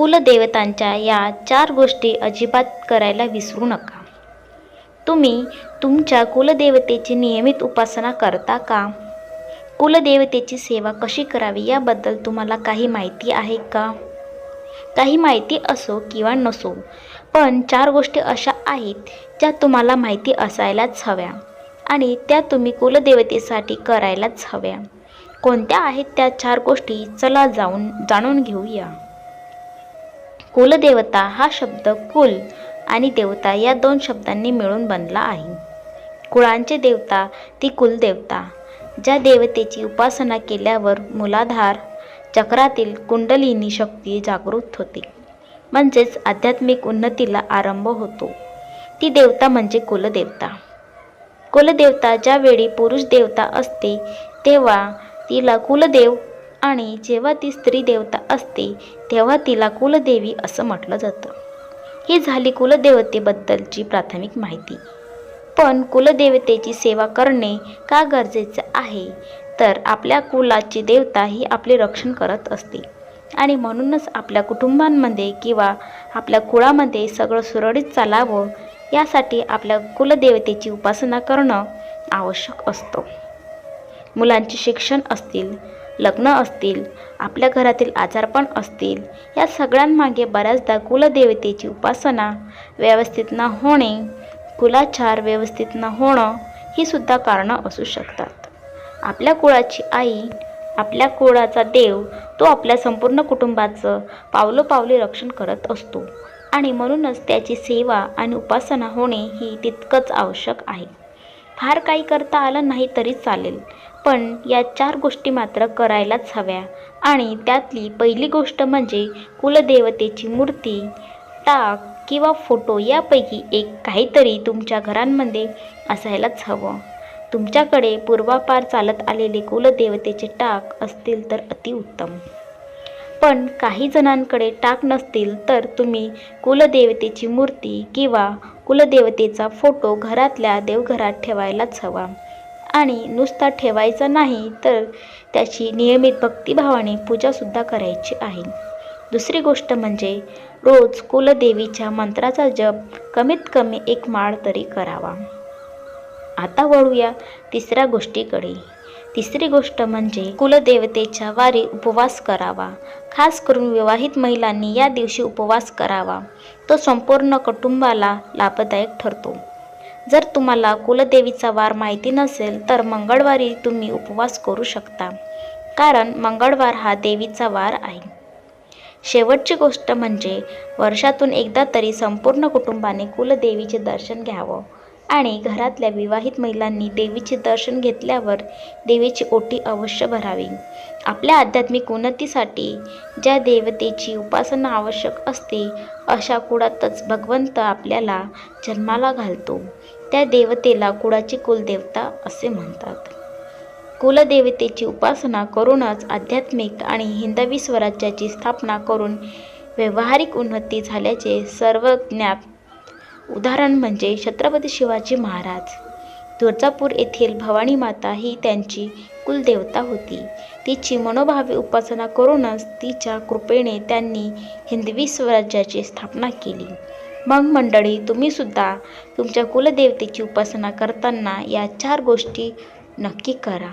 कुलदेवतांच्या या चार गोष्टी अजिबात करायला विसरू नका. तुम्ही तुमच्या कुलदेवतेची नियमित उपासना करता का? कुलदेवतेची सेवा कशी करावी याबद्दल तुम्हाला काही माहिती आहे का? काही माहिती असो किंवा नसो पण चार गोष्टी अशा आहेत ज्या तुम्हाला माहिती असायलाच हव्या आणि त्या तुम्ही कुलदेवतेसाठी करायलाच हव्या. कोणत्या आहेत त्या चार गोष्टी? चला जाऊन जाणून घेऊया. कुलदेवता हा शब्द कुल आणि देवता या दोन शब्दांनी मिळून बनला आहे. कुळांचे देवता ती कुलदेवता ज्या देवतेची उपासना केल्यावर मुलाधार चक्रातील कुंडलिनी शक्ती जागृत होते. म्हणजेच आध्यात्मिक उन्नतीला आरंभ होतो. ती देवता म्हणजे कुलदेवता. कुलदेवता ज्यावेळी पुरुष देवता असते तेव्हा तिला कुलदेव आणि जेव्हा ती स्त्री देवता असते तेव्हा तिला कुलदेवी असं म्हटलं जातं. ही झाली कुलदेवतेबद्दलची प्राथमिक माहिती. पण कुलदेवतेची सेवा करणे का गरजेचं आहे? तर आपल्या कुलाची देवता ही आपले रक्षण करत असते. आणि म्हणूनच आपल्या कुटुंबांमध्ये किंवा आपल्या कुळामध्ये सगळं सुरळीत चालावं यासाठी आपल्या कुलदेवतेची उपासना करणं आवश्यक असतं. मुलांचे शिक्षण असतील लग्न असतील आपल्या घरातील आजारपण असतील या सगळ्यांमागे बऱ्याचदा कुलदेवतेची उपासना व्यवस्थित न होणे कुलाचार व्यवस्थित न होणं ही सुद्धा कारणं असू शकतात. आपल्या कुळाची आई आपल्या कुळाचा देव तो आपल्या संपूर्ण कुटुंबाचं पावलोपावली रक्षण करत असतो आणि म्हणूनच त्याची सेवा आणि उपासना होणे ही तितकंच आवश्यक आहे. फार काही करता आलं नाही तरी चालेल. पण या चार गोष्टी मात्र करायलाच हव्या. आणि त्यातली पहिली गोष्ट म्हणजे कुलदेवतेची मूर्ती टाक किंवा फोटो यापैकी एक काहीतरी तुमच्या घरांमध्ये असायलाच हवं. तुमच्याकडे पूर्वापार चालत आलेले कुलदेवतेचे टाक असतील तर अतिउत्तम पण काही जणांकडे टाक नसतील तर तुम्ही कुलदेवतेची मूर्ती किंवा कुलदेवतेचा फोटो घरातल्या देवघरात ठेवायलाच हवा. आणि नुसता ठेवायचा नाही तर त्याची नियमित भक्तिभावाने पूजासुद्धा करायची आहे. दुसरी गोष्ट म्हणजे रोज कुलदेवीच्या मंत्राचा जप कमीत कमी एक माळ तरी करावा. आता वळूया तिसऱ्या गोष्टीकडे. तिसरी गोष्ट म्हणजे कुलदेवतेच्या वारी उपवास करावा. खास करून विवाहित महिलांनी या दिवशी उपवास करावा. तो संपूर्ण कुटुंबाला लाभदायक ठरतो. जर तुम्हाला कुलदेवीचा वार माहिती नसेल तर मंगळवारी तुम्ही उपवास करू शकता. कारण मंगळवार हा देवीचा वार आहे. शेवटची गोष्ट म्हणजे वर्षातून एकदा तरी संपूर्ण कुटुंबाने कुलदेवीचे दर्शन घ्यावं. आणि घरातल्या विवाहित महिलांनी देवीचे दर्शन घेतल्यावर देवीची ओटी अवश्य भरावी. आपल्या आध्यात्मिक उन्नतीसाठी ज्या देवतेची उपासना आवश्यक असते अशा कुळातच भगवंत आपल्याला जन्माला घालतो. त्या देवतेला कुळाची कुलदेवता असे म्हणतात. कुलदेवतेची उपासना करूनच आध्यात्मिक आणि हिंदवी स्वराज्याची स्थापना करून व्यावहारिक उन्नती झाल्याचे सर्वज्ञात उदाहरण म्हणजे छत्रपती शिवाजी महाराज. तुळजापूर येथील भवानी माता ही त्यांची कुलदेवता होती. तिची मनोभावे उपासना करूनच तिच्या कृपेने त्यांनी हिंदवी स्वराज्याची स्थापना केली. मग मंडळी तुम्हीसुद्धा तुमच्या कुलदेवतेची उपासना करताना या चार गोष्टी नक्की करा.